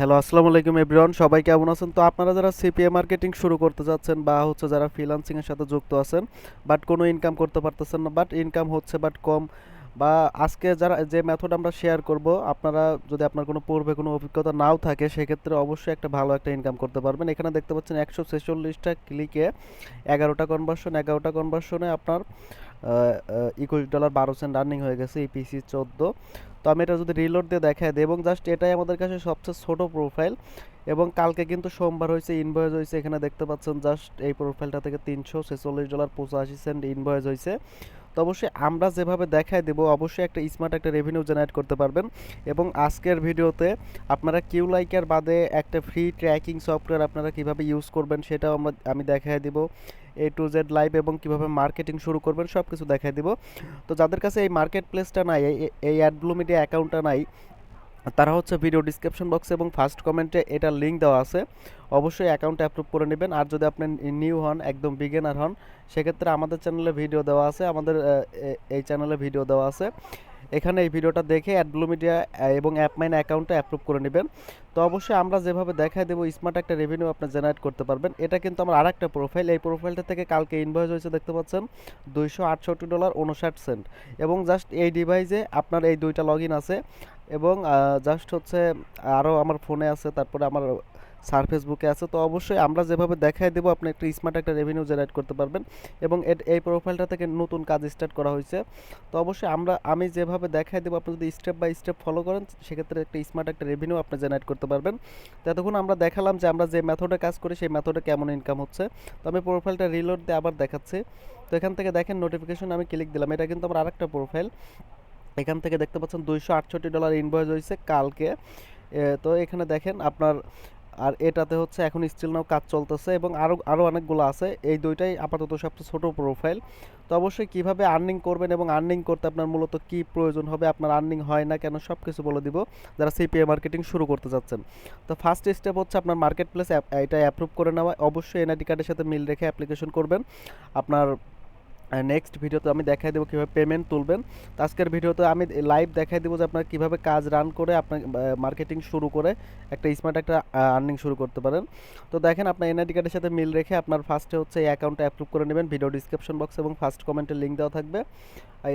Hello, আসসালামু আলাইকুম everyone. সবাই কেমন আছেন? তো আপনারা যারা সিপিএ মার্কেটিং শুরু করতে যাচ্ছেন বা হচ্ছে যারা ফ্রিল্যান্সিং এর সাথে যুক্ত আছেন বাট কোনো ইনকাম করতে পারতেছেন না বাট ইনকাম হচ্ছে বাট কম, বা আজকে যারা, যে মেথড আমরা শেয়ার করব, আপনারা যদি আপনার কোনো পূর্বে কোনো অভিজ্ঞতা নাও থাকে, সেক্ষেত্রে অবশ্যই একটা ভালো একটা ইনকাম করতে পারবেন। এখানে দেখতে পাচ্ছেন একশো ছেচল্লিশটা ক্লিকে এগারোটা কনভার্সন এগারোটা কনভার্সনে আপনার ইকুইশ ডলার বারো সেন্ট রানিং হয়ে গেছে ইপিসি চোদ্দ। তো আমি এটা যদি রিলোড দিয়ে দেখাই দিই এবং জাস্ট এটাই আমাদের কাছে সবচেয়ে ছোট প্রোফাইল এবং কালকে কিন্তু সোমবার হয়েছে ইনভয়েস হয়েছে, এখানে দেখতে পাচ্ছেন জাস্ট এই প্রোফাইলটা থেকে তিনশো ছেচল্লিশ ডলার পঁচাশি সেন্ট ইনভয়েস হয়েছে। তো অবশ্যই আমরা যেভাবে দেখাই দেব, অবশ্যই একটা স্মার্ট একটা রেভিনিউ জেনারেট করতে পারবেন। এবং আজকের ভিডিওতে আপনারা কিউ লাইকার বাদে একটা ফ্রি ট্র্যাকিং সফটওয়্যার আপনারা কীভাবে ইউজ করবেন সেটাও আমরা, আমি দেখাই দেব। এ টু জেড লাইভ এবং কীভাবে মার্কেটিং শুরু করবেন সব কিছু দেখাই দিব। তো যাদের কাছে এই মার্কেট প্লেসটা নাই, এই- এই অ্যাডব্লু মিডিয়া অ্যাকাউন্টটা নাই তারা হচ্ছে ভিডিও ডিসক্রিপশন বক্সে এবং ফার্স্ট কমেন্টে এটা লিঙ্ক দেওয়া আছে। অবশ্যই অ্যাকাউন্ট অ্যাপ্রুভ করে নেবেন। আর যদি আপনি নিউ হন, একদম বিগিনার হন, সেক্ষেত্রে আমাদের চ্যানেলে ভিডিও দেওয়া আছে। আমাদের এই চ্যানেলে ভিডিও দেওয়া আছে। এখানে এই ভিডিওটা দেখে অ্যাডব্লু মিডিয়া এবং অ্যাপমাইন অ্যাকাউন্টটা অ্যাপ্রুভ করে নেবেন। তো অবশ্যই আমরা যেভাবে দেখাই দেবো স্মার্ট একটা রেভিনিউ আপনি জেনারেট করতে পারবেন। এটা কিন্তু আমার আরেকটা প্রোফাইল এই প্রোফাইলটা থেকে কালকে ইনভয়েস হয়েছে, দেখতে পাচ্ছেন? দুইশো আটষট্টি ডলার উনষাট সেন্ট এবং জাস্ট এই ডিভাইসে আপনার এই দুইটা লগ আছে। এবং জাস্ট হচ্ছে আরও আমার ফোনে আছে, তারপরে আমার সারফেস বুকে আছে, তো অবশ্যই আমরা যেভাবে দেখাই দেবো, আপনি একটা স্মার্ট একটা রেভিনিউ জেনারেট করতে পারবেন এবং এই প্রোফাইলটা থেকে নতুন কাজ স্টার্ট করা হয়েছে। তো অবশ্যই আমরা, আমি যেভাবে দেখাই দেবো, আপনি যদি স্টেপ বাই স্টেপ ফলো করেন, সেক্ষেত্রে একটা স্মার্ট একটা রেভিনিউ আপনি জেনারেট করতে পারবেন। তো এতক্ষণ আমরা দেখালাম যে আমরা যে মেথডে কাজ করি, সেই মেথডে কেমন ইনকাম হচ্ছে। তো আমি প্রোফাইলটা রিলোড দিয়ে আবার দেখাচ্ছি। তো এখান থেকে দেখেন নোটিফিকেশন আমি ক্লিক দিলাম, এটা কিন্তু আমার আরেকটা প্রোফাইল এখান থেকে দেখতে পাচ্ছেন দুইশো আটষট্টি ডলার ইনভয়েস হয়েছে কালকে। তো এখানে দেখেন আপনার, আর এটাতে হচ্ছে এখন স্টিল নাও কাজ চলতেছে এবং আরও আরও অনেকগুলো আছে। এই দুইটাই আপাতত সবচেয়ে ছোট প্রোফাইল তো অবশ্যই কীভাবে আর্নিং করবেন এবং আর্নিং করতে আপনার মূলত কি প্রয়োজন হবে, আপনার আর্নিং হয় না কেন সব কিছু বলে দিব। যারা সিপিএ মার্কেটিং শুরু করতে যাচ্ছেন। তো ফার্স্ট স্টেপ হচ্ছে আপনার মার্কেট প্লেস এটা অ্যাপ্রুভ করে নেওয়া। অবশ্যই এনআইডি কার্ডের সাথে মিল রেখে অ্যাপ্লিকেশন করবেন। আপনার নেক্সট ভিডিওতে আমি দেখাই দেবো কীভাবে পেমেন্ট তুলবেন। তো আজকের ভিডিওতে আমি লাইভ দেখাই দেবো যে আপনার কীভাবে কাজ রান করে আপনার মার্কেটিং শুরু করে একটা স্মার্ট একটা আর্নিং শুরু করতে পারেন। তো দেখেন আপনার এনআইডি কার্ডের সাথে মিল রেখে আপনার ফার্স্টে হচ্ছে এই অ্যাকাউন্টটা অ্যাপ্রুভ করে নেবেন। ভিডিও ডিসক্রিপশন বক্স এবং ফার্স্ট কমেন্টে লিঙ্ক দেওয়া থাকবে।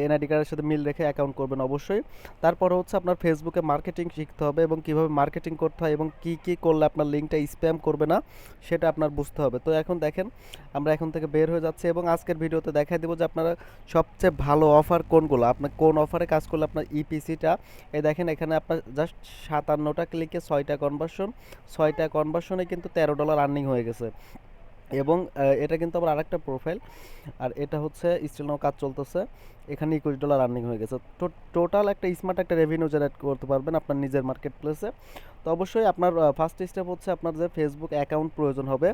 এনআইডি কার্ডের সাথে মিল রেখে অ্যাকাউন্ট করবেন অবশ্যই। তারপরে হচ্ছে আপনার ফেসবুকে মার্কেটিং শিখতে হবে এবং কীভাবে মার্কেটিং করতে হয় এবং কি কি করলে আপনার লিঙ্কটা স্প্যাম করবে না, সেটা আপনার বুঝতে হবে। তো এখন দেখেন, আমরা এখন থেকে বের হয়ে যাচ্ছি এবং আজকের ভিডিওতে দেখাই দেবো যে আপনারা সবচেয়ে ভালো অফার কোনগুলো? আপনার কোন অফারে কাজ করলে আপনার ইপিসিটা এই দেখেন এখানে আপনার জাস্ট সাতান্নটা ক্লিকে ছয়টা কনভার্সন ছয়টা কনভার্সনে কিন্তু তেরো ডলার আর্নিং হয়ে গেছে। এবং এটা কিন্তু আমার আরেকটা প্রোফাইল আর এটা হচ্ছে স্টিল নাও কাজ চলতেছে। এখানে একুশ ডলার আর্নিং হয়ে গেছে। তো টোটাল একটা স্মার্ট একটা রেভিনিউ জেনারেট করতে পারবেন আপনার নিজের মার্কেট প্লেসে তো অবশ্যই আপনার ফার্স্ট স্টেপ হচ্ছে আপনার যে ফেসবুক অ্যাকাউন্ট প্রয়োজন হবে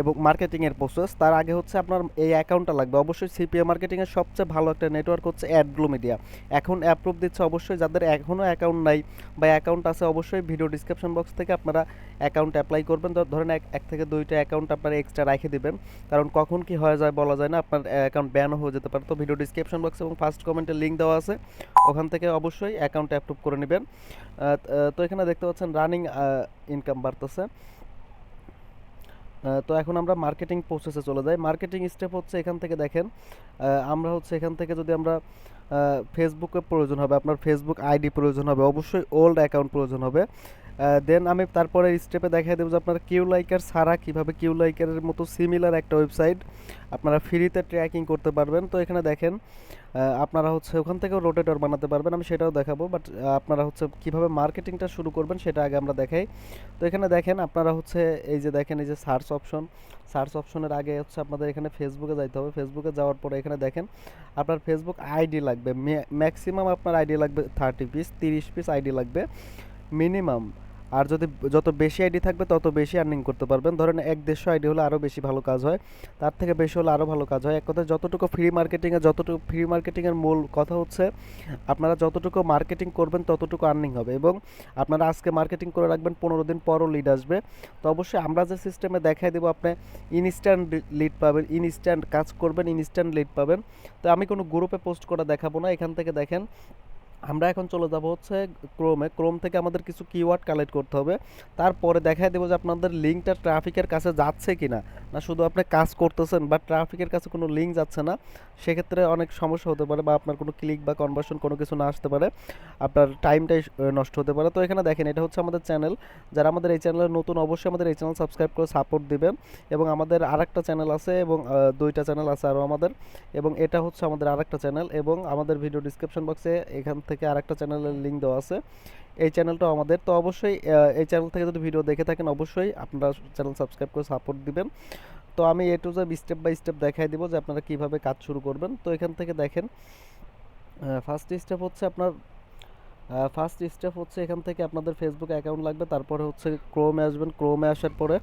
এবং মার্কেটিংয়ের প্রসেস তার আগে হচ্ছে আপনার এই অ্যাকাউন্টটা লাগবে। অবশ্যই সিপিএ মার্কেটিংয়ের সবচেয়ে ভালো একটা নেটওয়ার্ক হচ্ছে অ্যাডগ্লো মিডিয়া এখন অ্যাপ্রুভ দিচ্ছে অবশ্যই। যাদের এখনও অ্যাকাউন্ট নাই বা অ্যাকাউন্ট আছে, অবশ্যই ভিডিও ডিসক্রিপশন বক্স থেকে আপনারা অ্যাকাউন্ট অ্যাপ্লাই করবেন। ধরেন এক এক থেকে দুইটা অ্যাকাউন্ট আপনারা এক্সট্রা রেখে দেবেন। কারণ কখন কি হয়ে যায় বলা যায় না। আপনার অ্যাকাউন্ট ব্যানও হয়ে যেতে পারে। তো ভিডিও ডিসক্রিপশন বক্স এবং ফার্স্ট কমেন্টে লিঙ্ক দেওয়া আছে। ওখান থেকে অবশ্যই অ্যাকাউন্ট অ্যাপ্রুভ করে নেবেন। তো এখানে দেখতে পাচ্ছেন রানিং ইনকাম বাড়তেছে। তো এখন আমরা মার্কেটিং প্রসেসে চলে যাই। মার্কেটিং স্টেপ হচ্ছে এখান থেকে দেখেন আমরা হচ্ছে এখান থেকে যদি আমরা ফেসবুকে প্রয়োজন হবে, আপনার ফেসবুক আইডি প্রয়োজন হবে, অবশ্যই ওল্ড অ্যাকাউন্ট প্রয়োজন হবে। দেন আমি তারপরে স্টেপে দেখাই দেবো যে আপনার কিউ লাইকার ছাড়া কীভাবে কিউ লাইকারের মতো সিমিলার একটা ওয়েবসাইট আপনারা ফ্রিতে ট্র্যাকিং করতে পারবেন। তো এখানে দেখেন আপনারা হচ্ছে ওখান থেকেও রোটেটর বানাতে পারবেন, আমি সেটাও দেখাবো। বাট আপনারা হচ্ছে কীভাবে মার্কেটিংটা শুরু করবেন সেটা আগে আমরা দেখাই। তো এখানে দেখেন, আপনারা হচ্ছে এই যে দেখেন, এই যে সার্চ অপশন সার্চ অপশনের আগে হচ্ছে আপনাদের এখানে ফেসবুকে যাইতে হবে। ফেসবুকে যাওয়ার পরে এখানে দেখেন, আপনার ফেসবুক আইডি লাগবে। ম্যাক্সিমাম আপনার আইডি লাগবে থার্টি পিস তিরিশ পিস আইডি লাগবে। মিনিমাম আর যদি যত বেশি আইডি থাকবে, তত বেশি আর্নিং করতে পারবেন। ধরেন এক দেড়শো আইডি হলে আরও বেশি ভালো কাজ হয়। তার থেকে বেশি হলে আরও ভালো কাজ হয়। এক কথায় যতটুকু ফ্রি মার্কেটিংয়ে যতটুকু ফ্রি মার্কেটিংয়ের মূল কথা হচ্ছে, আপনারা যতটুকু মার্কেটিং করবেন, ততটুকু আর্নিং হবে। এবং আপনারা আজকে মার্কেটিং করে রাখবেন, পনেরো দিন পরও লিড আসবে। তো অবশ্যই আমরা যে সিস্টেমে দেখাই দেবো, আপনি ইনস্ট্যান্ট লিড পাবেন ইনস্ট্যান্ট কাজ করবেন ইনস্ট্যান্ট লিড পাবেন। তো আমি কোনো গ্রুপে পোস্ট করে দেখাবো না। এখান থেকে দেখেন আমরা এখন চলে যাব হচ্ছে ক্রোমে ক্রোম থেকে আমাদের কিছু কিওয়ার্ড কালেক্ট করতে হবে। তারপরে দেখাই দেবো যে আপনাদের লিঙ্কটা ট্রাফিকের কাছে যাচ্ছে কি না না শুধু আপনি কাজ করতেছেন, বা ট্রাফিকের কাছে কোনো লিঙ্ক যাচ্ছে না, সেক্ষেত্রে অনেক সমস্যা হতে পারে বা আপনার কোনো ক্লিক বা কনভার্সন কোনো কিছু না আসতে পারে, আপনার টাইমটাই নষ্ট হতে পারে। তো এখানে দেখেন, এটা হচ্ছে আমাদের চ্যানেল যারা আমাদের এই চ্যানেলে নতুন, অবশ্যই আমাদের এই চ্যানেল সাবস্ক্রাইব করে সাপোর্ট দিবেন এবং আমাদের আরেকটা চ্যানেল আছে এবং দুইটা চ্যানেল আছে আরও আমাদের এবং এটা হচ্ছে আমাদের আরেকটা চ্যানেল এবং আমাদের ভিডিও ডিসক্রিপশন বক্সে এখান থেকে আরেকটা চ্যানেলের লিঙ্ক দেওয়া আছে। এই চ্যানেলটা আমাদের। তো অবশ্যই এই চ্যানেল থেকে যদি ভিডিও দেখে থাকেন, অবশ্যই আপনারা চ্যানেল সাবস্ক্রাইব করে সাপোর্ট দিবেন। তো আমি A to Z step by step দেখাই দিব যে আপনারা কীভাবে কাজ শুরু করবেন। তো এখান থেকে দেখেন ফার্স্ট স্টেপ হচ্ছে আপনার ফার্স্ট স্টেপ হচ্ছে এখান থেকে আপনাদের ফেসবুক অ্যাকাউন্ট লাগবে। তারপরে হচ্ছে ক্রোমে আসবেন। ক্রোমে আসার পরে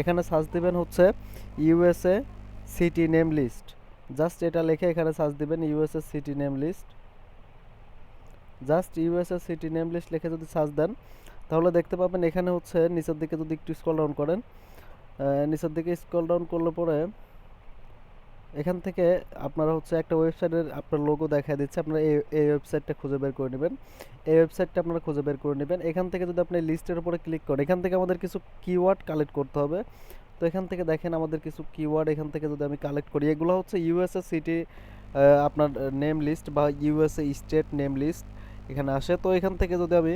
এখানে সার্চ দিবেন হচ্ছে USA city name list just এটা লিখে এখানে সার্চ দিবেন USA city name list just USA city name list লিখে যদি সার্চ দেন, তাহলে দেখতে পাবেন এখানে হচ্ছে নিচের দিকে যদি একটু স্ক্রল ডাউন করেন নিচের দিকে স্ক্রল ডাউন করলে পরে এখান থেকে আপনারা হচ্ছে একটা ওয়েবসাইটের আপনার লোগো দেখা দিচ্ছে, আপনারা এই এই ওয়েবসাইটটা খুঁজে বের করে নেবেন। এই ওয়েবসাইটটা আপনারা খুঁজে বের করে নেবেন। এখান থেকে যদি আপনি লিস্টের উপরে ক্লিক করেন, এখান থেকে আমাদের কিছু কিওয়ার্ড কালেক্ট করতে হবে। তো এখান থেকে দেখেন আমাদের কিছু কিওয়ার্ড এখান থেকে যদি আমি কালেক্ট করি, এগুলো হচ্ছে ইউএসএ সিটি আপনার নেম লিস্ট বা ইউএসএ স্টেট নেম লিস্ট এখানে আসে। তো এখান থেকে যদি আমি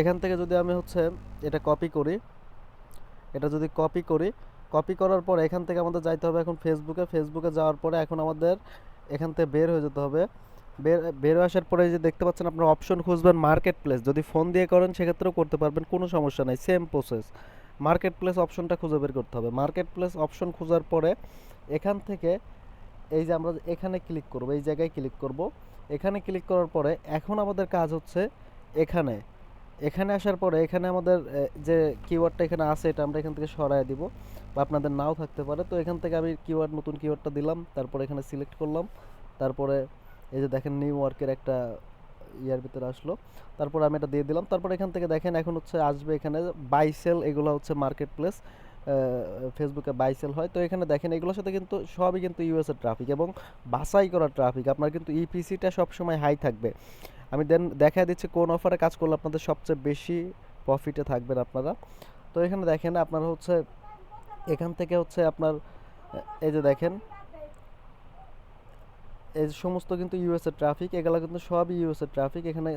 এখান থেকে যদি আমি হচ্ছে এটা কপি করি, এটা যদি কপি করি কপি করার পর এখান থেকে আমাদের যাইতে হবে এখন ফেসবুকে ফেসবুকে যাওয়ার পরে এখন আমাদের এখান থেকে বের হয়ে যেতে হবে। বের বের আসার পরে যে দেখতে পাচ্ছেন আপনার অপশন খুঁজবেন মার্কেট প্লেস যদি ফোন দিয়ে করেন সেক্ষেত্রেও করতে পারবেন, কোনো সমস্যা নাই সেম প্রসেস মার্কেট প্লেস অপশনটা খুঁজে বের করতে হবে। মার্কেট প্লেস অপশন খোঁজার পরে এখান থেকে এই যে আমরা এখানে ক্লিক করব, এই জায়গায় ক্লিক করব। এখানে ক্লিক করার পরে এখন আমাদের কাজ হচ্ছে এখানে। এখানে আসার পরে এখানে আমাদের যে কিওয়ার্ডটা এখানে আছে এটা আমরা এখান থেকে সরায় দিব বা আপনাদের নাও থাকতে পারে। তো এখান থেকে আমি কিওয়ার্ড নতুন কিওয়ার্ডটা দিলাম, তারপরে এখানে সিলেক্ট করলাম। তারপরে এই যে দেখেন নিউ ওয়ার্কের একটা ইয়ার ভিতরে আসলো। তারপর আমি এটা দিয়ে দিলাম। তারপর এখান থেকে দেখেন এখন হচ্ছে আসবে এখানে বাইসেল এগুলো হচ্ছে মার্কেট প্লেস ফেসবুকে বাইসেল হয়। তো এখানে দেখেন, এগুলোর সাথে কিন্তু সবই কিন্তু ইউএসএর ট্রাফিক এবং বাছাই করা ট্রাফিক আপনার কিন্তু ইপিসিটা সবসময় হাই থাকবে। আমি দেন দেখা দিচ্ছি কোন অফারে কাজ করলে আপনাদের সবচেয়ে বেশি প্রফিটে থাকবেন আপনারা। তো এখানে দেখেন, আপনারা হচ্ছে, এখান থেকে হচ্ছে আপনার এই যে দেখেন, এই সমস্ত কিন্তু ইউএসএ ট্রাফিক এগুলো কিন্তু সবই ইউএসএ ট্রাফিক এখানে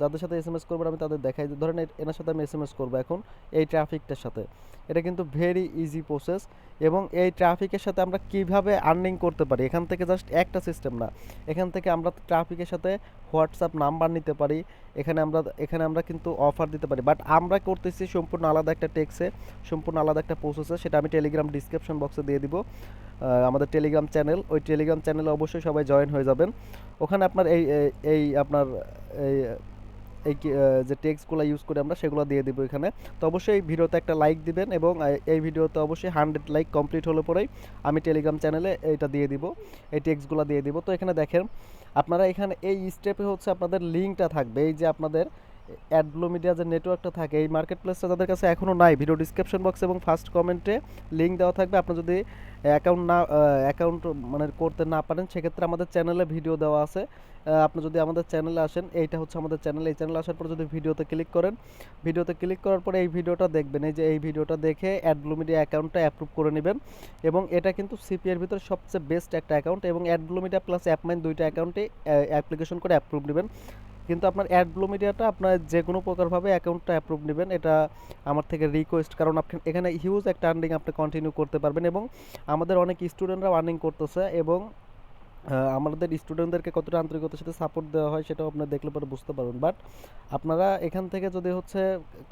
যাদের সাথে এস এম এস করবেন আমি তাদের দেখাই ধরেন এনার সাথে আমি এস এম এস করব এখন এই ট্রাফিকটার সাথে। এটা কিন্তু ভেরি ইজি প্রসেস এবং এই ট্রাফিকের সাথে আমরা কীভাবে আর্নিং করতে পারি? এখান থেকে জাস্ট একটা সিস্টেম না। এখান থেকে আমরা ট্রাফিকের সাথে হোয়াটসঅ্যাপ নাম্বার নিতে পারি, এখানে আমরা এখানে আমরা কিন্তু অফার দিতে পারি। বাট আমরা করতেছি সম্পূর্ণ আলাদা একটা টেক্সে সম্পূর্ণ আলাদা একটা প্রসেসে সেটা আমি টেলিগ্রাম ডিসক্রিপশন বক্সে দিয়ে দিব। আমাদের টেলিগ্রাম চ্যানেল ওই টেলিগ্রাম চ্যানেলে অবশ্যই সবাই জয়েন হয়ে যাবেন। ওখানে আপনার এই- এই আপনার, এই এই যে টেক্সটগুলো ইউজ করে আমরা, সেগুলো দিয়ে দেবো এখানে। তো অবশ্যই এই ভিডিওতে একটা লাইক দিবেন এবং এই ভিডিওতে অবশ্যই হান্ড্রেড লাইক কমপ্লিট হলে পরেই আমি টেলিগ্রাম চ্যানেলে এটা দিয়ে দিব, এই টেক্সটগুলো দিয়ে দিব। তো এখানে দেখেন, আপনারা এখানে এই স্টেপে হচ্ছে আপনাদের লিঙ্কটা থাকবে। এই যে আপনাদের অ্যাডব্লো মিডিয়া যে নেটওয়ার্কটা থাকে, এই মার্কেট প্লেসটা যাদের কাছে এখনও নাই ভিডিও ডিসক্রিপশন বক্স এবং ফার্স্ট কমেন্টে লিঙ্ক দেওয়া থাকবে। আপনি যদি অ্যাকাউন্ট না অ্যাকাউন্ট মানে করতে না পারেন, সেক্ষেত্রে আমাদের চ্যানেলে ভিডিও দেওয়া আছে। আপনি যদি আমাদের চ্যানেলে আসেন, এইটা হচ্ছে আমাদের চ্যানেল এই চ্যানেলে আসার পর যদি ভিডিওতে ক্লিক করেন ভিডিওতে ক্লিক করার পরে এই ভিডিওটা দেখবেন। এই যে এই ভিডিওটা দেখে অ্যাডব্লু মিডিয়া অ্যাকাউন্টটা অ্যাপ্রুভ করে নেবেন এবং এটা কিন্তু সিপিএর ভিতরে সবচেয়ে বেস্ট একটা অ্যাকাউন্ট এবং অ্যাডব্লু মিডিয়া প্লাস অ্যাপমাইন দুইটা অ্যাকাউন্টে অ্যাপ্লিকেশন করে অ্যাপ্রুভ নেবেন। কিন্তু আপনার অ্যাডব্লু মিডিয়াটা আপনার যে কোনো প্রকারভাবে অ্যাকাউন্টটা অ্যাপ্রুভ নেবেন, এটা আমার থেকে রিকোয়েস্ট কারণ আপনি এখানে হিউজ একটা আর্নিং আপনি কন্টিনিউ করতে পারবেন এবং আমাদের অনেক স্টুডেন্টরাও আর্নিং করতেছে এবং আমাদের স্টুডেন্টদেরকে কতটা আন্তরিকতার সাথে সাপোর্ট দেওয়া হয় সেটাও আপনারা দেখলে পরে বুঝতে পারবেন। বাট আপনারা এখান থেকে যদি হচ্ছে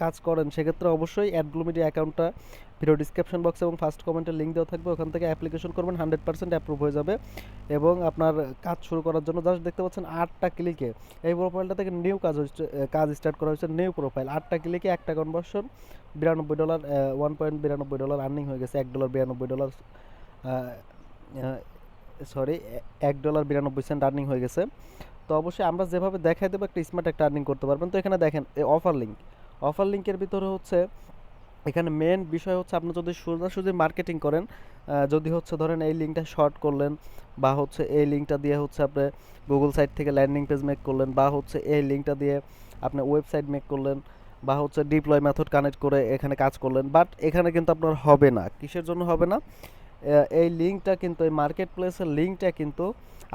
কাজ করেন, সেক্ষেত্রে অবশ্যই অ্যাডব্লু মিডিয়া অ্যাকাউন্টটা ভিডিও ডিসক্রিপশন বক্স এবং ফার্স্ট কমেন্টের লিঙ্ক দেওয়া থাকবে। ওখান থেকে অ্যাপ্লিকেশন করবেন হান্ড্রেড পার্সেন্ট অ্যাপ্রুভ হয়ে যাবে এবং আপনার কাজ শুরু করার জন্য জাস্ট দেখতে পাচ্ছেন আটটা ক্লিকে এই প্রোফাইলটা থেকে নিউ কাজ হচ্ছে কাজ স্টার্ট করা হয়েছে নিউ প্রোফাইল আটটা ক্লিকে একটা কনভার্সন বিরানব্বই ডলার ওয়ান পয়েন্ট বিরানব্বই ডলার আর্নিং হয়ে গেছে, এক ডলার বিরানব্বই ডলার সরি এক ডলার বিরানব্বই সেন্ট আর্নিং হয়ে গেছে। তো অবশ্যই আমরা যেভাবে দেখাই দেবো, একটা স্মার্ট একটা আর্নিং করতে পারবেন। তো এখানে দেখেন অফার লিঙ্ক অফার লিঙ্কের ভিতরে হচ্ছে, এখানে মেন বিষয় হচ্ছে আপনি যদি সোজাসুজি মার্কেটিং করেন যদি হচ্ছে ধরেন এই লিঙ্কটা শর্ট করলেন, বা হচ্ছে এই লিঙ্কটা দিয়ে হচ্ছে আপনি গুগল সাইট থেকে ল্যান্ডিং পেজ মেক করলেন, বা হচ্ছে এই লিঙ্কটা দিয়ে আপনি ওয়েবসাইট মেক করলেন, বা হচ্ছে ডিপ্লয় মেথড কানেক্ট করে এখানে কাজ করলেন। বাট এখানে কিন্তু আপনার হবে না। কিসের জন্য হবে না? এই লিঙ্কটা কিন্তু, এই মার্কেট প্লেসের লিঙ্কটা কিন্তু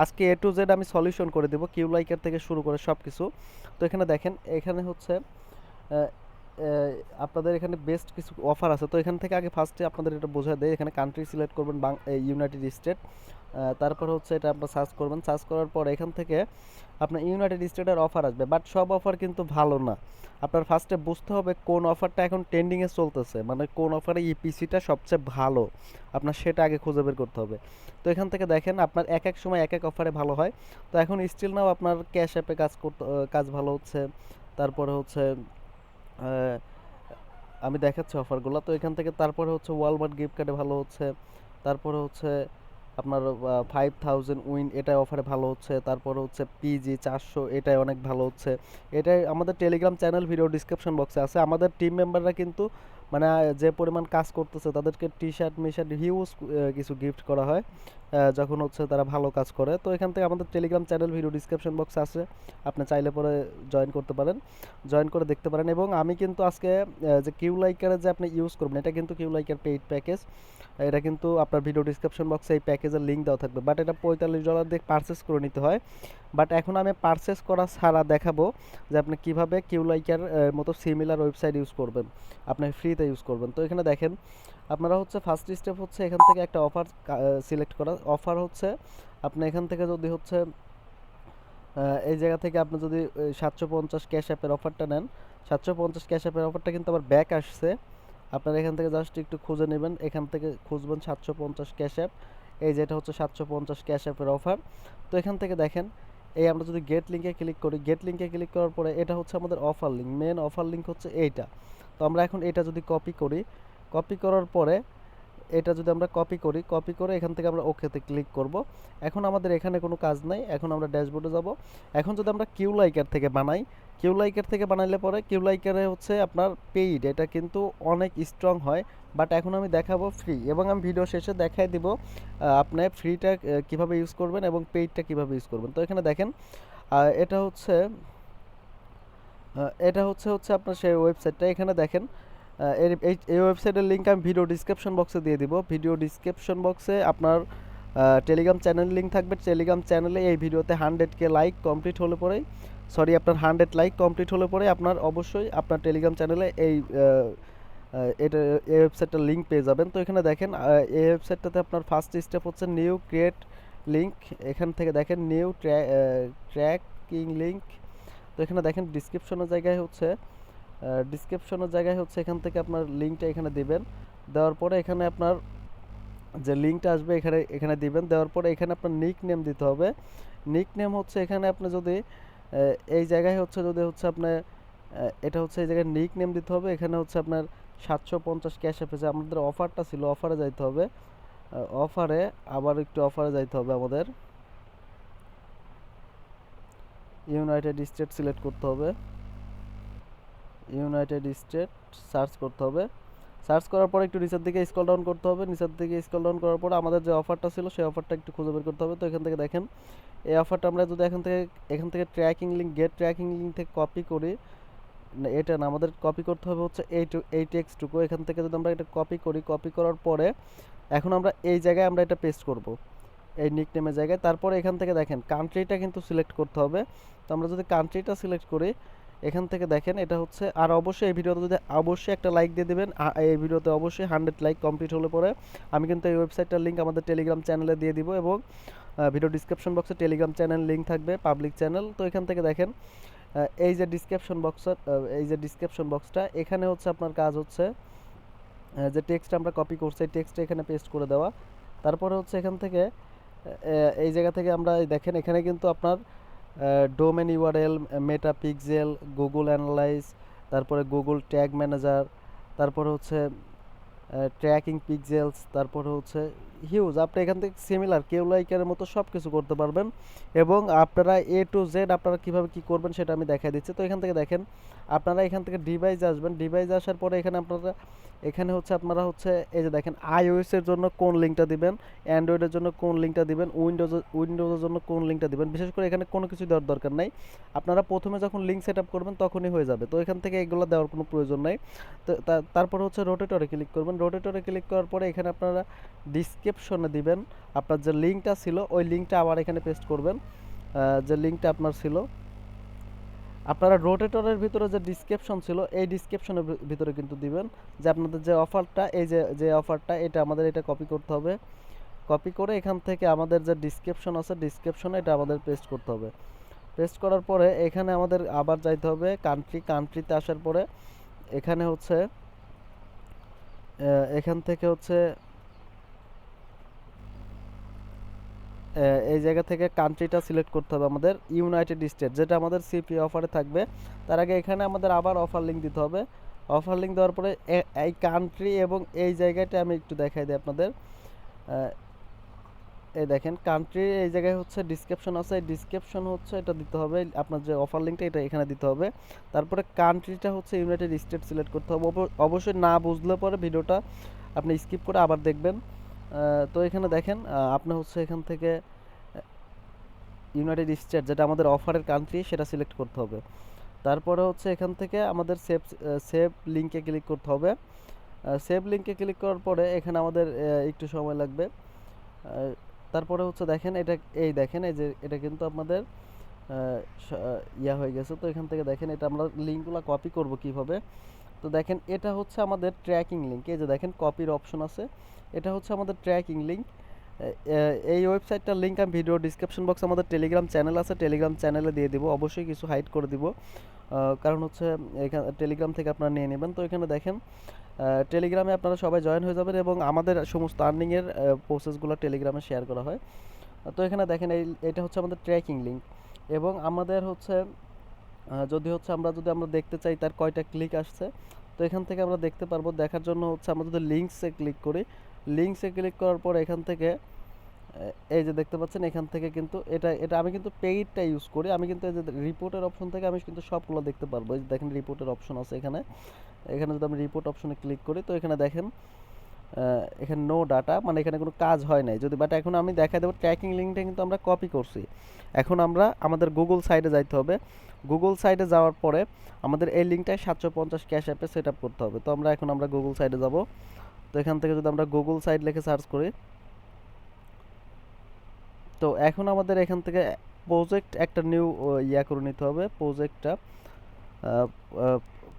আজকে এ টু জেড আমি সলিউশন করে দেবো কিউ লাইকের থেকে শুরু করে সব কিছু তো এখানে দেখেন, এখানে হচ্ছে আপনাদের এখানে বেস্ট কিছু অফার আছে। তো এখান থেকে আগে ফার্স্টে আপনাদের এটা বোঝা দেয়। এখানে কান্ট্রি সিলেক্ট করবেন ইউনাইটেড স্টেট তারপর হচ্ছে এটা আপনার সার্চ করবেন। সার্চ করার পর এখান থেকে আপনার ইউনাইটেড স্টেটের অফার আসবে। বাট সব অফার কিন্তু ভালো না। আপনার ফার্স্টে বুঝতে হবে কোন অফারটা এখন ট্রেন্ডিংয়ে চলতেছে। মানে কোন অফারে ইপিসিটা সবচেয়ে ভালো। আপনার সেটা আগে খুঁজে বের করতে হবে। তো এখান থেকে দেখেন, আপনার এক এক সময় এক এক অফারে ভালো হয়। তো এখন স্টিল নাও আপনার ক্যাশ অ্যাপে কাজ করতে কাজ ভালো হচ্ছে। তারপরে হচ্ছে আমি দেখাচ্ছি অফারগুলো তো এখান থেকে তারপরে হচ্ছে ওয়ালমার্ট গিফট কার্ডে ভালো হচ্ছে। তারপরে হচ্ছে আপনার ফাইভ থাউজেন্ড উইন এটাই অফারে ভালো হচ্ছে, তারপরে হচ্ছে পিজি চারশো এটাই অনেক ভালো হচ্ছে। এটাই আমাদের টেলিগ্রাম চ্যানেল ভিডিও ডিসক্রিপশন বক্সে আছে। আমাদের টিম মেম্বাররা কিন্তু মানে যে পরিমাণ কাজ করতেছে, তাদেরকে টি শার্ট মি শার্ট হিউজ কিছু গিফট করা হয়। যখন হচ্ছে তারা ভালো কাজ করে, তো এখান থেকে আমাদের Telegram channel video description box আছে। আপনি চাইলে পরে জয়েন করতে পারেন। জয়েন করে দেখতে পারেন এবং আমি কিন্তু আজকে যে কিউ লাইকারে যে আপনি ইউজ করবেন, এটা কিন্তু কিউ লাইকার পেইড প্যাকেজ এটা কিন্তু আপনার ভিডিও ডিসক্রিপশন বক্সে এই প্যাকেজের লিঙ্ক দেওয়া থাকবে। বাট এটা পঁয়তাল্লিশ ডলার দিয়ে পারচেস করে নিতে হয়। বাট এখন আমি পারচেস করা ছাড়া দেখাবো যে আপনি কীভাবে কিউ লাইকার মতো সিমিলার ওয়েবসাইট ইউজ করবেন। আপনি ফ্রিতে ইউজ করবেন। তো এখানে দেখেন আপনারা হচ্ছে ফার্স্ট স্টেপ হচ্ছে এখান থেকে একটা অফার সিলেক্ট করা। অফার হচ্ছে আপনি এখান থেকে যদি হচ্ছে এই জায়গা থেকে আপনি যদি সাতশো পঞ্চাশ ক্যাশ অ্যাপের অফারটা নেন, সাতশো পঞ্চাশ ক্যাশ অ্যাপের অফারটা কিন্তু আবার ব্যাক আসছে। আপনারা এখান থেকে জাস্ট একটু খুঁজে নেবেন, এখান থেকে খুঁজবেন সাতশো পঞ্চাশ ক্যাশ অ্যাপ এই যেটা হচ্ছে সাতশো পঞ্চাশ ক্যাশ অ্যাপের অফার তো এখান থেকে দেখেন, এই আমরা যদি গেট লিঙ্কে ক্লিক করি গেট লিঙ্কে ক্লিক করার পরে এটা হচ্ছে আমাদের offer link main offer link হচ্ছে এইটা। তো আমরা এখন এটা যদি কপি করি কপি করার পরে এটা যদি আমরা কপি করি কপি করে এখান থেকে আমরা ওকেতে ক্লিক করব। এখন আমাদের এখানে কোনো কাজ নাই, এখন আমরা ড্যাশবোর্ডে যাব। এখন যদি আমরা কিউ লাইকার থেকে বানাই কিউ লাইকার থেকে বানাইলে পরে কিউ লাইকারে হচ্ছে আপনার পেইড এটা কিন্তু অনেক স্ট্রং হয় বাট এখন আমি দেখাবো ফ্রি এবং আমি ভিডিও শেষে দেখাই দিব আপনি ফ্রিটা কীভাবে ইউজ করবেন এবং পেইডটা কীভাবে ইউজ করবেন। তো এখানে দেখেন এটা হচ্ছে এটা হচ্ছে হচ্ছে আপনার সেই ওয়েবসাইটটা এখানে দেখেন এই ওয়েবসাইটের লিঙ্ক আমি ভিডিও ডিসক্রিপশন বক্সে দিয়ে দিব। ভিডিও ডিসক্রিপশন বক্সে আপনার টেলিগ্রাম চ্যানেল লিঙ্ক থাকবে। টেলিগ্রাম চ্যানেলে এই ভিডিওতে হান্ড্রেড কে লাইক কমপ্লিট হলে পরেই সরি আপনার হান্ড্রেড লাইক কমপ্লিট হলে পরে আপনার অবশ্যই আপনার টেলিগ্রাম চ্যানেলে এই এটা, এই ওয়েবসাইটটার লিঙ্ক পেয়ে যাবেন। তো এখানে দেখেন এই ওয়েবসাইটটাতে আপনার ফার্স্ট স্টেপ হচ্ছে নিউ ক্রিয়েট লিঙ্ক এখান থেকে দেখেন নিউ ট্র্যাকিং লিঙ্ক তো এখানে দেখেন ডিসক্রিপশনের জায়গায় হচ্ছে ডিসক্রিপশনের জায়গায় হচ্ছে এখান থেকে আপনার লিঙ্কটা এখানে দিবেন। দেওয়ার পরে এখানে আপনার যে লিঙ্কটা আসবে এখানে এখানে দিবেন। দেওয়ার পরে এখানে আপনার নিক নেম দিতে হবে। নিক নেম হচ্ছে এখানে আপনি যদি এই জায়গায় হচ্ছে যদি হচ্ছে আপনার এটা হচ্ছে এই জায়গায় নিক নেম দিতে হবে। এখানে হচ্ছে আপনার সাতশো পঞ্চাশ ক্যাশ অ্যাপে আমাদের অফারটা ছিল অফারে যাইতে হবে। অফারে আবার একটু অফারে যাইতে হবে আমাদের। ইউনাইটেড স্টেট সিলেক্ট করতে হবে। ইউনাইটেড স্টেট সার্চ করতে হবে। সার্চ করার পর একটু নিচের দিকে স্কল ডাউন করতে হবে। নিচের দিকে স্কল ডাউন করার পর আমাদের যে অফারটা ছিল, সেই অফারটা একটু খুঁজে বের করতে হবে। তো এখান থেকে দেখেন, এই অফারটা আমরা যদি এখান থেকে এখান থেকে tracking link get tracking link থেকে কপি করি এটা না, আমাদের কপি করতে হবে হচ্ছে এই টু এই টেক্সটুকু এখান থেকে যদি আমরা এটা কপি করি কপি করার পরে এখন আমরা এই জায়গায় আমরা এটা পেস্ট করব, এই নিকনেমের জায়গায়। তারপরে এখান থেকে দেখেন কান্ট্রিটা কিন্তু সিলেক্ট করতে হবে। তো আমরা যদি কান্ট্রিটা সিলেক্ট করি এখান থেকে দেখেন, এটা হচ্ছে, আর অবশ্যই এই ভিডিওতে যদি অবশ্যই একটা লাইক দিয়ে দেবেন এই ভিডিওতে অবশ্যই হান্ড্রেড লাইক কমপ্লিট হলে পরে আমি কিন্তু এই ওয়েবসাইটটার লিঙ্ক আমাদের টেলিগ্রাম চ্যানেলে দিয়ে দিব এবং ভিডিও ডিসক্রিপশন বক্সে টেলিগ্রাম চ্যানেল লিঙ্ক থাকবে পাবলিক চ্যানেল তো এখান থেকে দেখেন এই যে ডিসক্রিপশন বক্সের এই যে ডিসক্রিপশন বক্সটা এখানে হচ্ছে আপনার কাজ হচ্ছে যে টেক্সট আমরা কপি করছি, এই টেক্সটটা এখানে পেস্ট করে দেওয়া। তারপরে হচ্ছে এখান থেকে এই জায়গা থেকে আমরা দেখেন, এখানে কিন্তু আপনার domain URL meta pixel Google analyse তারপরে গুগল ট্যাগ ম্যানেজার তারপরে হচ্ছে ট্র্যাকিং পিক্সেলস তারপরে হচ্ছে হিউজ আপনি এখান থেকে সিমিলার কেউ লাইকারের মতো সব কিছু করতে পারবেন। এবং আপনারা এ টু জেড আপনারা কীভাবে কী করবেন সেটা আমি দেখাই দিচ্ছি। তো এখান থেকে দেখেন আপনারা এখান থেকে ডিভাইস আসবেন। ডিভাইস আসার পরে এখানে আপনারা এখানে হচ্ছে আপনারা হচ্ছে এই যে দেখেন আইওএস এর জন্য কোন লিঙ্কটা দিবেন অ্যান্ড্রয়েডের জন্য কোন লিঙ্কটা দিবেন উইন্ডোজ উইন্ডোজের জন্য কোন লিঙ্কটা দিবেন, বিশেষ করে এখানে কোনো কিছু দেওয়ার দরকার নাই। আপনারা প্রথমে যখন লিঙ্ক সেট আপ করবেন তখনই হয়ে যাবে। তো এখান থেকে এগুলো দেওয়ার কোনো প্রয়োজন নাই। তা- তারপর হচ্ছে রোটেটরে ক্লিক করবেন। রোটেটরে ক্লিক করার পরে এখানে আপনারা ডিসক্রিপশনে দিবেন। আপনার যে লিঙ্কটা ছিল, ওই লিঙ্কটা আবার এখানে পেস্ট করবেন। যে লিঙ্কটা আপনার ছিল আপনারা রোটেটরের ভিতরে যে ডিসক্রিপশন ছিল, এই ডিসক্রিপশনের ভিতরে কিন্তু দিবেন যে আপনাদের যে অফারটা এই যে যে অফারটা এটা আমাদের এটা কপি করতে হবে। কপি করে এখান থেকে আমাদের যে ডিসক্রিপশন আছে ডিসক্রিপশনে এটা আমাদের পেস্ট করতে হবে। পেস্ট করার পরে এখানে আমাদের আবার যাইতে হবে কান্ট্রি কান্ট্রিতে আসার পরে। এখানে হচ্ছে এখান থেকে হচ্ছে এই জায়গা থেকে কান্ট্রিটা সিলেক্ট করতে হবে আমাদের ইউনাইটেড স্টেট যেটা আমাদের সিপি অফারে থাকবে। তার আগে এখানে আমাদের আবার অফার লিঙ্ক দিতে হবে। অফার লিঙ্ক দেওয়ার পরে এই কান্ট্রি এবং এই জায়গাটা আমি একটু দেখাই দিই আপনাদের। এই দেখেন কান্ট্রি এই জায়গায় হচ্ছে ডিসক্রিপশন আছে। এই ডিসক্রিপশন হচ্ছে এটা দিতে হবে, আপনার যে অফার লিঙ্কটা এটা এখানে দিতে হবে। তারপরে কান্ট্রিটা হচ্ছে ইউনাইটেড স্টেট সিলেক্ট করতে হবে। অব- অবশ্যই না বুঝলে পরে ভিডিওটা আপনি স্কিপ করে আবার দেখবেন। তো এখানে দেখেন আপনি হচ্ছে এখান থেকে ইউনাইটেড স্টেট যেটা আমাদের অফারের কান্ট্রি সেটা সিলেক্ট করতে হবে। তারপরে হচ্ছে এখান থেকে আমাদের সেভ সেভ লিঙ্কে ক্লিক করতে হবে। সেভ লিঙ্কে ক্লিক করার পরে এখানে আমাদের একটু সময় লাগবে। তারপরে হচ্ছে দেখেন এটা এই দেখেন এই যে এটা কিন্তু আহ, ইয়া হয়ে গেছে। তো এখান থেকে দেখেন এটা আমরা লিঙ্কগুলো কপি করব কীভাবে? তো দেখেন এটা হচ্ছে আমাদের ট্র্যাকিং লিঙ্ক এই যে দেখেন কপির অপশন আছে। এটা হচ্ছে আমাদের ট্র্যাকিং লিঙ্ক এই ওয়েবসাইটটার লিঙ্ক আমি ভিডিও ডিসক্রিপশন বক্সে আমাদের টেলিগ্রাম চ্যানেল আছে টেলিগ্রাম চ্যানেলে দিয়ে দিব। অবশ্যই কিছু হাইড করে দিব। কারণ হচ্ছে এখানে টেলিগ্রাম থেকে আপনারা নিয়ে নেবেন। তো এখানে দেখেন টেলিগ্রামে আপনারা সবাই জয়েন হয়ে যাবেন এবং আমাদের সমস্ত আর্নিংয়ের প্রসেসগুলো টেলিগ্রামে শেয়ার করা হয়। তো এখানে দেখেন, এই, এটা হচ্ছে আমাদের ট্র্যাকিং লিঙ্ক এবং আমাদের হচ্ছে যদি হচ্ছে আমরা, যদি আমরা দেখতে চাই তার কয়টা ক্লিক আসছে, তো এখান থেকে আমরা দেখতে পারব। দেখার জন্য হচ্ছে আমরা যদি লিঙ্কসে ক্লিক করি লিঙ্কসে ক্লিক করার পর এখান থেকে এই যে দেখতে পাচ্ছেন, এখান থেকে কিন্তু এটা এটা আমি কিন্তু পেইডটা ইউজ করি। আমি কিন্তু এই যে রিপোর্টের অপশন থেকে আমি কিন্তু সবগুলো দেখতে পারব। এই যে দেখেন রিপোর্টের অপশন আছে এখানে। এখানে যদি আমি রিপোর্ট অপশনে ক্লিক করি, তো এখানে দেখেন এখানে নো ডাটা মানে এখানে কোনো কাজ হয় নাই। যদি বাট এখন আমি দেখাই দেবো ট্র্যাকিং লিঙ্কটা কিন্তু আমরা কপি করছি। এখন আমরা আমাদের গুগল সাইডে যাইতে হবে। গুগল সাইডে যাওয়ার পরে আমাদের এই লিঙ্কটায় সাতশো পঞ্চাশ ক্যাশ অ্যাপে সেট আপ করতে হবে। তো আমরা এখন আমরা গুগল সাইডে যাব। তো এখান থেকে যদি আমরা গুগল সাইড লিখে সার্চ করি, তো এখন আমাদের এখান থেকে প্রজেক্ট একটা নিউ ইয়া করে নিতে হবে। প্রজেক্টটা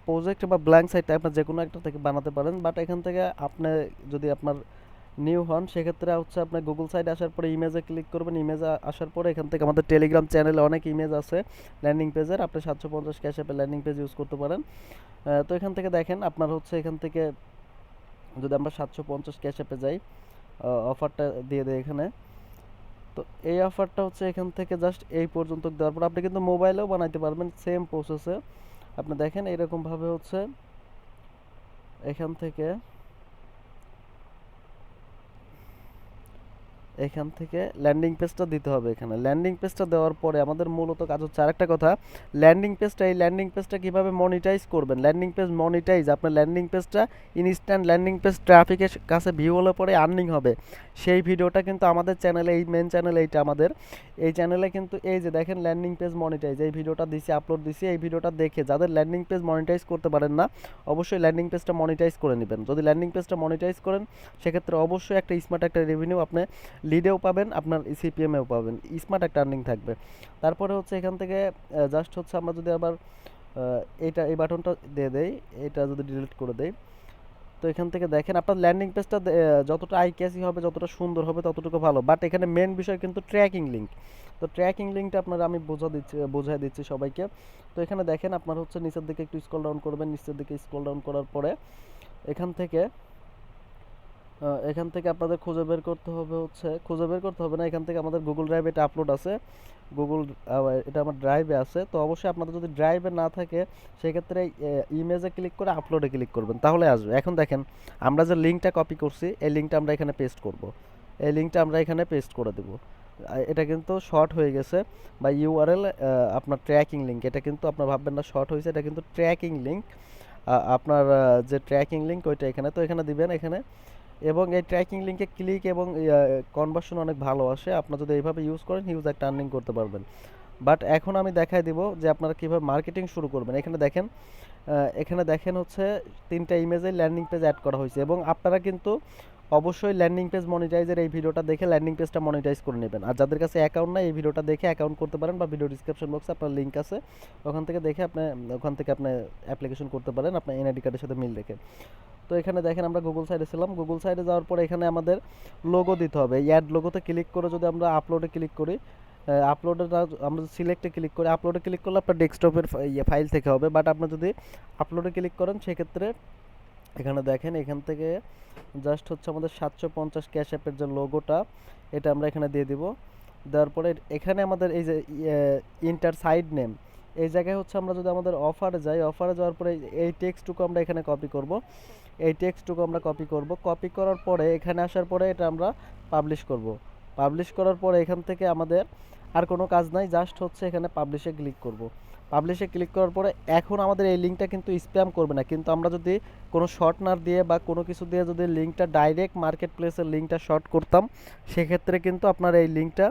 প্রজেক্ট বা ব্ল্যাঙ্ক সাইটটা আপনার যে কোনো একটা থেকে বানাতে পারেন। বাট এখান থেকে আপনি যদি আপনার নিউ হন, সেক্ষেত্রে হচ্ছে আপনার গুগল সাইটে আসার পরে ইমেজে ক্লিক করবেন। ইমেজে আসার পরে এখান থেকে আমাদের টেলিগ্রাম চ্যানেলে অনেক ইমেজ আছে ল্যান্ডিং পেজের আপনি সাতশো পঞ্চাশ ক্যাশ অ্যাপে ল্যান্ডিং পেজ ইউজ করতে পারেন। তো এখান থেকে দেখেন, আপনার হচ্ছে এখান থেকে যদি আমরা সাতশো পঞ্চাশ ক্যাশ অ্যাপে যাই অফারটা দিয়ে দেয় এখানে। তো এই অফারটা হচ্ছে এখান থেকে জাস্ট এই পর্যন্ত দেওয়ার পর আপনি কিন্তু মোবাইলেও বানাইতে পারবেন সেম প্রসেসে আপনি দেখেন এরকমভাবে হচ্ছে, এখান থেকে এখান থেকে ল্যান্ডিং পেজটা দিতে হবে এখানে ল্যান্ডিং পেজটা দেওয়ার পরে আমাদের মূলত কাজ হচ্ছে আরেকটা কথা ল্যান্ডিং পেজটা এই ল্যান্ডিং পেজটা কীভাবে মনিটাইজ করবেন ল্যান্ডিং পেজ মনিটাইজ আপনার ল্যান্ডিং পেজটা ইনস্ট্যান্ট ল্যান্ডিং পেজ ট্রাফিকের কাছে ভিউ হলে পরে আর্নিং হবে সেই ভিডিওটা কিন্তু আমাদের চ্যানেলে এই মেন চ্যানেল এইটা আমাদের এই চ্যানেলে কিন্তু এই যে দেখেন ল্যান্ডিং পেজ মনিটাইজ এই ভিডিওটা দিছি আপলোড দিছি এই ভিডিওটা দেখে যাদের ল্যান্ডিং পেজ মনিটাইজ করতে পারেন না অবশ্যই ল্যান্ডিং পেজটা মনিটাইজ করে নেবেন যদি ল্যান্ডিং পেজটা মনিটাইজ করেন সেক্ষেত্রে অবশ্যই একটা স্মার্ট একটা রেভিনিউ আপনি লিডেও পাবেন, আপনার সিপিএমেও পাবেন। স্মার্ট একটা আর্নিং থাকবে। তারপরে হচ্ছে এখান থেকে জাস্ট হচ্ছে আমরা যদি আবার এইটা, এই বাটনটা দিয়ে দেই, এটা যদি ডিলিট করে দেই, তো এখান থেকে দেখেন আপনার ল্যান্ডিং পেজটা যতটা আই ক্যাসি হবে, যতটা সুন্দর হবে, ততটুকু ভালো। বাট এখানে মেন বিষয় কিন্তু ট্র্যাকিং লিঙ্ক তো ট্র্যাকিং লিঙ্কটা আপনার আমি বোঝা দিচ্ছি, বোঝাই দিচ্ছি সবাইকে। তো এখানে দেখেন আপনার হচ্ছে নিচের দিকে একটু স্কল ডাউন করবেন, নিচের দিকে স্কল ডাউন করার পরে, এখান থেকে এখান থেকে আপনাদের খুঁজে বের করতে হবে হচ্ছে, খুঁজে বের করতে হবে না, এখান থেকে আমাদের গুগল ড্রাইভে এটা আপলোড আছে। গুগল এটা আমার ড্রাইভে আছে। তো অবশ্যই আপনাদের যদি ড্রাইভে না থাকে, সেক্ষেত্রে ইমেজে ক্লিক করে আপলোডে ক্লিক করবেন, তাহলে আসবে। এখন দেখেন, আমরা যে লিঙ্কটা কপি করছি, এই লিঙ্কটা আমরা এখানে পেস্ট করব। এই লিঙ্কটা আমরা এখানে পেস্ট করে দেব। এটা কিন্তু শর্ট হয়ে গেছে। বা ইউআরএল আপনার ট্র্যাকিং লিঙ্ক এটা কিন্তু আপনার ভাববেন না শর্ট হয়েছে, এটা কিন্তু ট্র্যাকিং লিঙ্ক আপনার যে ট্র্যাকিং লিঙ্ক ওইটা এখানে, তো এখানে দিবেন, এখানে এবং এই ট্র্যাকিং লিঙ্কে ক্লিক এবং কনভার্সন অনেক ভালো আসে। আপনারা যদি এইভাবে ইউজ করেন হিউজ একটা আর্নিং করতে পারবেন। বাট এখন আমি দেখাই দিব যে আপনারা কীভাবে মার্কেটিং শুরু করবেন। এখানে দেখেন এখানে দেখেন হচ্ছে তিনটা ইমেজে ল্যান্ডিং পেজ অ্যাড করা হয়েছে। এবং আপনারা কিন্তু অবশ্যই ল্যান্ডিং পেজ মনিটাইজের এই ভিডিওটা দেখে ল্যান্ডিং পেজটা মনিটাইজ করে নেবেন। আর যাদের কাছে অ্যাকাউন্ট নাই, এই ভিডিওটা দেখে অ্যাকাউন্ট করতে পারেন বা ভিডিও ডিসক্রিপশন বক্সে আপনার লিঙ্ক আছে। ওখান থেকে দেখে আপনি, ওখান থেকে আপনি অ্যাপ্লিকেশন করতে পারেন, আপনার এনআইডি কার্ডের সাথে মিল রেখে। তো এখানে দেখেন আমরা গুগল সাইডে ছিলাম। গুগল সাইডে যাওয়ার পরে এখানে আমাদের লোগো দিতে হবে। অ্যাড লোগোতে ক্লিক করে যদি আমরা আপলোডে ক্লিক করি আপলোডে আমরা সিলেক্টে ক্লিক করি আপলোডে ক্লিক করলে আপনার ডেস্কটপের ইয়ে ফাইল থেকে হবে। বাট আপনি যদি আপলোডে ক্লিক করেন, সেক্ষেত্রে এখানে দেখেন, এখান থেকে জাস্ট হচ্ছে আমাদের সাতশো পঞ্চাশ ক্যাশ অ্যাপের যে লোগোটা এটা আমরা এখানে দিয়ে দিব। দেওয়ার পরে এখানে আমাদের এই যে ইন্টার সাইড নেম এই জায়গায় হচ্ছে আমরা যদি আমাদের অফারে যাই অফারে যাওয়ার পরে এই টেক্সটুকু আমরা এখানে কপি করব। এই টেক্সটুকু আমরা কপি করব। কপি করার পরে এখানে আসার পরে এটা আমরা পাবলিশ করব। পাবলিশ করার পরে এখান থেকে আমাদের আর কোনো কাজ নাই জাস্ট হচ্ছে এখানে পাবলিশে ক্লিক করব। পাবলিশে ক্লিক করার পরে এখন আমাদের এই লিঙ্কটা কিন্তু স্প্যাম করবে না। কিন্তু আমরা যদি কোনো শর্ট না দিয়ে বা কোনো কিছু দিয়ে যদি লিঙ্কটা ডাইরেক্ট মার্কেট প্লেসের লিঙ্কটা শর্ট করতাম, সেক্ষেত্রে কিন্তু আপনার এই লিঙ্কটা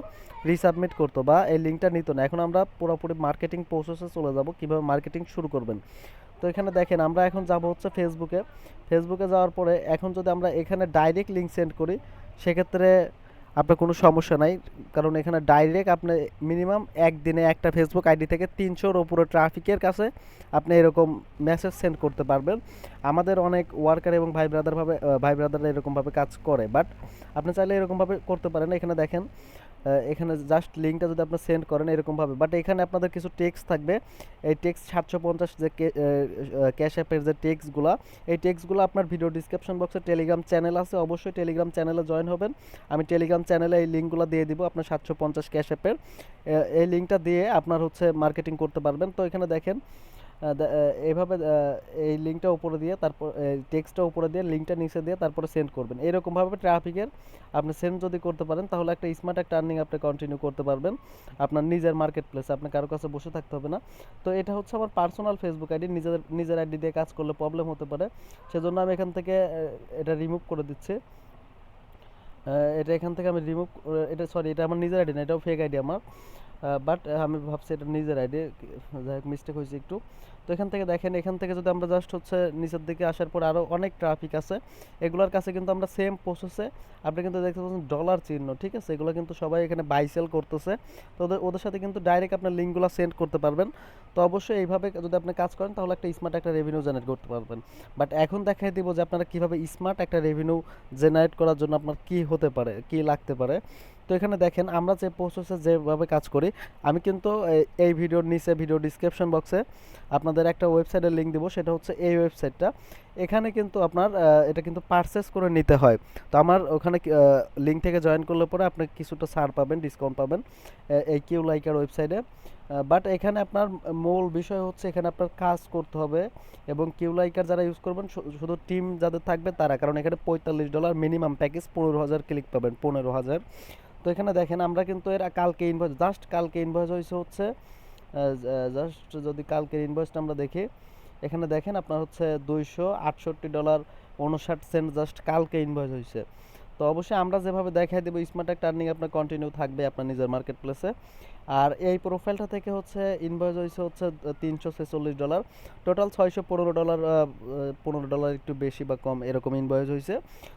রিসাবমিট করতো বা এই লিঙ্কটা নিত না। এখন আমরা পুরোপুরি মার্কেটিং প্রসেসে চলে যাব, কীভাবে মার্কেটিং শুরু করবেন। তো এখানে দেখেন, আমরা এখন যাব হচ্ছে ফেসবুকে ফেসবুকে যাওয়ার পরে এখন যদি আমরা এখানে ডাইরেক্ট লিঙ্ক সেন্ড করি, সেক্ষেত্রে আপনার কোনো সমস্যা নাই, কারণ এখানে ডাইরেক্ট আপনি মিনিমাম একদিনে একটা ফেসবুক আইডি থেকে তিনশোর ওপরে ট্রাফিকের কাছে আপনি এরকম মেসেজ সেন্ড করতে পারবেন। আমাদের অনেক ওয়ার্কার এবং ভাই ব্রাদারভাবে ভাই ব্রাদাররা এরকমভাবে কাজ করে বাট আপনি চাইলে এরকমভাবে করতে পারেন। এখানে দেখেন এখানে জাস্ট লিঙ্কটা যদি আপনি সেন্ড করেন এরকমভাবে। বাট এখানে আপনাদের কিছু টেক্সট থাকবে। এই টেক্সট সাতশো পঞ্চাশ যে ক্যাশ অ্যাপের যে টেক্সটগুলো এই টেক্সটগুলো আপনার ভিডিও ডিসক্রিপশন বক্সে টেলিগ্রাম চ্যানেল আছে। অবশ্যই টেলিগ্রাম চ্যানেলে জয়েন হবেন। আমি টেলিগ্রাম চ্যানেলে এই লিঙ্কগুলো দিয়ে দিব আপনার সাতশো পঞ্চাশ ক্যাশ অ্যাপের এই লিঙ্কটা দিয়ে আপনার হচ্ছে মার্কেটিং করতে পারবেন। তো এখানে দেখেন এইভাবে এই লিঙ্কটা উপরে দিয়ে তারপর টেক্সটটা উপরে দিয়ে লিঙ্কটা নিচে দিয়ে তারপরে সেন্ড করবেন। এরকমভাবে ট্রাফিকের আপনি সেন্ড যদি করতে পারেন, তাহলে একটা স্মার্ট একটা আর্নিং আপনি কন্টিনিউ করতে পারবেন। আপনার নিজের মার্কেট প্লেসে আপনি কারও কাছে বসে থাকতে হবে না। তো এটা হচ্ছে আমার পার্সোনাল ফেসবুক আইডি নিজের নিজের আইডি দিয়ে কাজ করলে প্রবলেম হতে পারে। সেজন্য আমি এখান থেকে এটা রিমুভ করে দিচ্ছি। এটা এখান থেকে আমি রিমুভ এটা সরি এটা আমার নিজের আইডি না, এটাও ফেক আইডি আমার। বাট আমি ভাবছি এটা নিজের আইডি যাই হোক মিস্টেক হয়েছে একটু। তো এখান থেকে দেখেন, এখান থেকে যদি আমরা জাস্ট হচ্ছে নিচের দিকে আসার পর আরও অনেক ট্রাফিক আছে, এগুলোর কাছে কিন্তু আমরা সেম প্রসেসে আপনি কিন্তু দেখতে পাচ্ছেন ডলার চিহ্ন, ঠিক আছে? এগুলো কিন্তু সবাই এখানে বাই সেল করতেছে। তো ওদের ওদের সাথে কিন্তু ডাইরেক্ট আপনার লিঙ্কগুলো সেন্ড করতে পারবেন। তো অবশ্যই এইভাবে যদি আপনি কাজ করেন, তাহলে একটা স্মার্ট একটা রেভিনিউ জেনারেট করতে পারবেন। বাট এখন দেখাই দিব যে আপনারা কীভাবে স্মার্ট একটা রেভিনিউ জেনারেট করার জন্য আপনার কী হতে পারে, কী লাগতে পারে। তো এখানে দেখেন, আমরা যে প্রসেসে যেভাবে কাজ করি, আমি কিন্তু এই- ভিডিওর নিচে ভিডিও ডিসক্রিপশন বক্সে আপনাদের একটা ওয়েবসাইটের লিঙ্ক দিব, সেটা হচ্ছে এই ওয়েবসাইটটা এখানে কিন্তু আপনার এটা কিন্তু পারচেস করে নিতে হয়। তো আমার ওখানে লিঙ্ক থেকে জয়েন করলে পরে আপনি কিছুটা ছাড় পাবেন ডিসকাউন্ট পাবেন এই কিউ লাইকার ওয়েবসাইটে বাট এখানে আপনার মূল বিষয় হচ্ছে এখানে আপনার কাজ করতে হবে এবং কিউ লাইকার যারা ইউজ করবেন শুধু টিম যাদের থাকবে তারা, কারণ এখানে পঁয়তাল্লিশ ডলার মিনিমাম প্যাকেজ পনেরো হাজার ক্লিক পাবেন, পনেরো হাজার। তো এখানে দেখেন আমরা কিন্তু এর কালকে ইনভয়েস জাস্ট কালকে ইনভয়েস হয়েছে হচ্ছে জাস্ট যদি কালকের ইনভয়েসটা আমরা দেখি, এখানে দেখেন আপনার হচ্ছে দুইশো আটষট্টি ডলার উনষাট সেন্ট জাস্ট কালকে ইনভয়েস হয়েছে। তো অবশ্যই আমরা যেভাবে দেখাই দেবো স্মার্ট একটা আর্নিং আপনার কন্টিনিউ থাকবে আপনার নিজের মার্কেট প্লেসে আর এই প্রোফাইলটা থেকে হচ্ছে ইনভয়েস হয়েছে হচ্ছে তিনশো ছেচল্লিশ ডলার টোটাল ছয়শো পনেরো ডলার পনেরো ডলার একটু বেশি বা কম এরকম ইনভয়েস হয়েছে।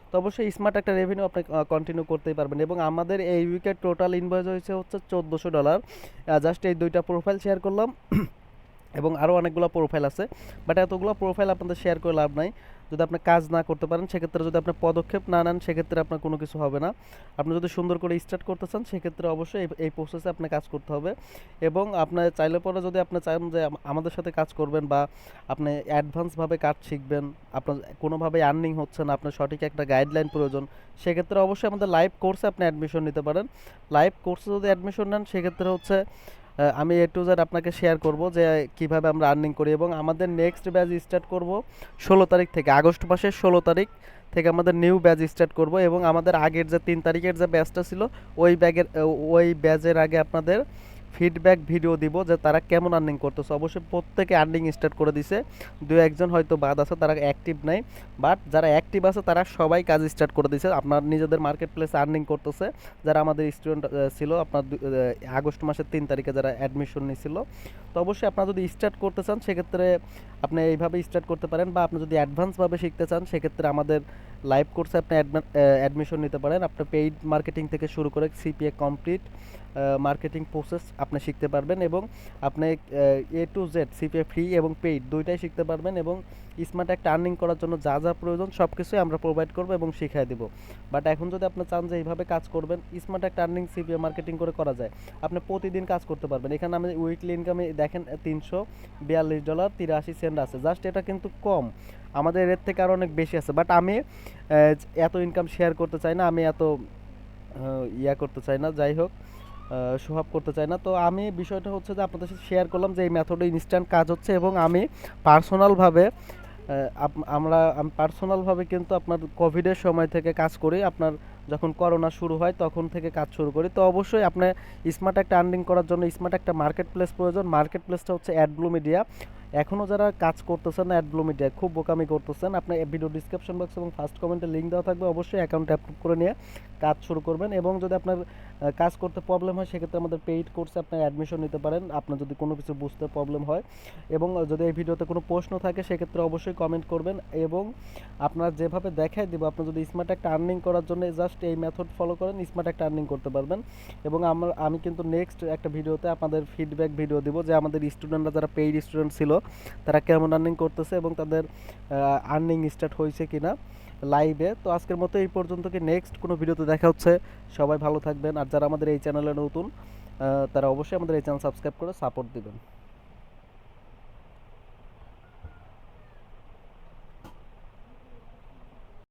তো অবশ্যই স্মার্ট একটা রেভিনিউ আপনি কন্টিনিউ করতেই পারবেন। এবং আমাদের এই উইকের টোটাল ইনভয়েস হয়েছে হচ্ছে চোদ্দোশো ডলার জাস্ট এই দুইটা প্রোফাইল শেয়ার করলাম। এবং আরও অনেকগুলো প্রোফাইল আছে। বাট এতগুলো প্রোফাইল আপনাদের শেয়ার করে লাভ নাই। যদি আপনি কাজ না করতে পারেন, সেক্ষেত্রে যদি আপনি পদক্ষেপ না নেন, সেক্ষেত্রে আপনার কোনো কিছু হবে না। আপনি যদি সুন্দর করে স্টার্ট করতে চান, সেক্ষেত্রে অবশ্যই এই- প্রসেসে আপনি কাজ করতে হবে। এবং আপনার চাইলে পরে যদি আপনি চান যে আমাদের সাথে কাজ করবেন বা আপনি অ্যাডভান্সভাবে কাজ শিখবেন, আপনার কোনোভাবে আর্নিং হচ্ছে না, আপনার সঠিক একটা গাইডলাইন প্রয়োজন, সেক্ষেত্রে অবশ্যই আমাদের লাইভ কোর্সে আপনি অ্যাডমিশন নিতে পারেন। লাইভ কোর্সে যদি অ্যাডমিশন নেন, সেক্ষেত্রে হচ্ছে আমি এ টু জেড আপনাকে শেয়ার করব যে কীভাবে আমরা আর্নিং করি এবং আমাদের নেক্সট ব্যাচ স্টার্ট করব ষোলো তারিখ থেকে, আগস্ট মাসের ষোলো তারিখ থেকে আমাদের নিউ ব্যাচ স্টার্ট করব এবং আমাদের আগের যে তিন তারিখের যে ব্যাচটা ছিল, ওই ব্যাগের ওই ব্যাচের আগে আপনাদের ফিডব্যাক ভিডিও দিব যে তারা কেমন আর্নিং করতেছে। অবশ্যই প্রত্যেকে আর্নিং স্টার্ট করে দিছে। দু একজন হয়তো বাদ আছে, তারা অ্যাক্টিভ নাই। বাট যারা অ্যাক্টিভ আছে, তারা সবাই কাজ স্টার্ট করে দিছে। আপনার নিজেদের মার্কেট প্লেসে আর্নিং করতেছে। যারা আমাদের স্টুডেন্ট ছিল, আপনার আগস্ট মাসের তিন তারিখে যারা অ্যাডমিশন নিয়েছিল তো অবশ্যই আপনারা যদি স্টার্ট করতে চান, সেক্ষেত্রে আপনি এইভাবে স্টার্ট করতে পারেন। বা আপনি যদি অ্যাডভান্সভাবে শিখতে চান, সেক্ষেত্রে আমাদের লাইভ কোর্সে আপনি অ্যাডমিশন নিতে পারেন। আপনার পেইড মার্কেটিং থেকে শুরু করে সিপিএ কমপ্লিট মার্কেটিং প্রসেস আপনি শিখতে পারবেন এবং আপনি, A to Z CPA free এবং পেইড দুইটাই শিখতে পারবেন এবং স্মার্ট একটা আর্নিং করার জন্য যা যা প্রয়োজন সব কিছুই আমরা প্রোভাইড করব এবং শিখিয়ে দেবো। বাট এখন যদি আপনি চান যে এইভাবে কাজ করবেন স্মার্ট একটা আর্নিং সিপিএ মার্কেটিং করে করা যায়। আপনি প্রতিদিন কাজ করতে পারবেন। এখানে আমি উইকলি ইনকামে দেখেন তিনশো বিয়াল্লিশ ডলার তিরাশি সেন্ট আছে। জাস্ট এটা কিন্তু কম। আমাদের এর থেকে আরও অনেক বেশি আছে। বাট আমি এত ইনকাম শেয়ার করতে চাই না। আমি এত ইয়া করতে চাই না। যাই হোক। সোহাব করতে চাই না। তো আমি বিষয়টা হচ্ছে যে আপনাদের সাথে শেয়ার করলাম যে এই মেথডে ইনস্ট্যান্ট কাজ হচ্ছে এবং আমি পার্সোনালভাবে আমরা, আমি পার্সোনালভাবে কিন্তু আপনার কোভিডের সময় থেকে কাজ করি। আপনার যখন করোনা শুরু হয় তখন থেকে কাজ শুরু করি। তো অবশ্যই আপনার স্মার্ট একটা আর্নিং করার জন্য স্মার্ট একটা মার্কেট প্লেস প্রয়োজন। মার্কেট প্লেসটা হচ্ছে অ্যাডব্লু মিডিয়া এখনও যারা কাজ করতেছেন অ্যাডব্লু মিডিয়া খুব বোকামি করতেছেন আপনি ভিডিও ডিসক্রিপশন বক্স এবং ফার্স্ট কমেন্টে লিঙ্ক দেওয়া থাকবে, অবশ্যই অ্যাকাউন্ট অ্যাপ্রুভ করে নিয়ে কাজ শুরু করবেন এবং যদি আপনার কাজ করতে প্রবলেম হয়, সেক্ষেত্রে আমাদের পেইড কোর্সে আপনার অ্যাডমিশন নিতে পারেন, আপনার যদি কোনো কিছু বুঝতে প্রবলেম হয় এবং যদি এই ভিডিওতে কোনো প্রশ্ন থাকে, সেক্ষেত্রে অবশ্যই কমেন্ট করবেন এবং আপনার যেভাবে দেখাই দিব, আপনি যদি স্মার্ট একটা আর্নিং করার জন্য জাস্ট এই মেথড ফলো করেন স্মার্ট একটা আর্নিং করতে পারবেন এবং আমার, আমি কিন্তু নেক্সট একটা ভিডিওতে আপনাদের ফিডব্যাক ভিডিও দিব যে আমাদের স্টুডেন্টরা যারা পেইড স্টুডেন্ট ছিল তারা কেমন আর্নিং করতেছে এবং তাদের আর্নিং স্টার্ট হয়েছে কি না লাইভে তো আজকের মতো এই পর্যন্ত কি নেক্সট কোনো ভিডিওতে দেখা হচ্ছে? সবাই ভালো থাকবেন। আর যারা আমাদের এই চ্যানেলে নতুন তারা অবশ্যই আমাদের এই চ্যানেল সাবস্ক্রাইব করে সাপোর্ট দিবেন।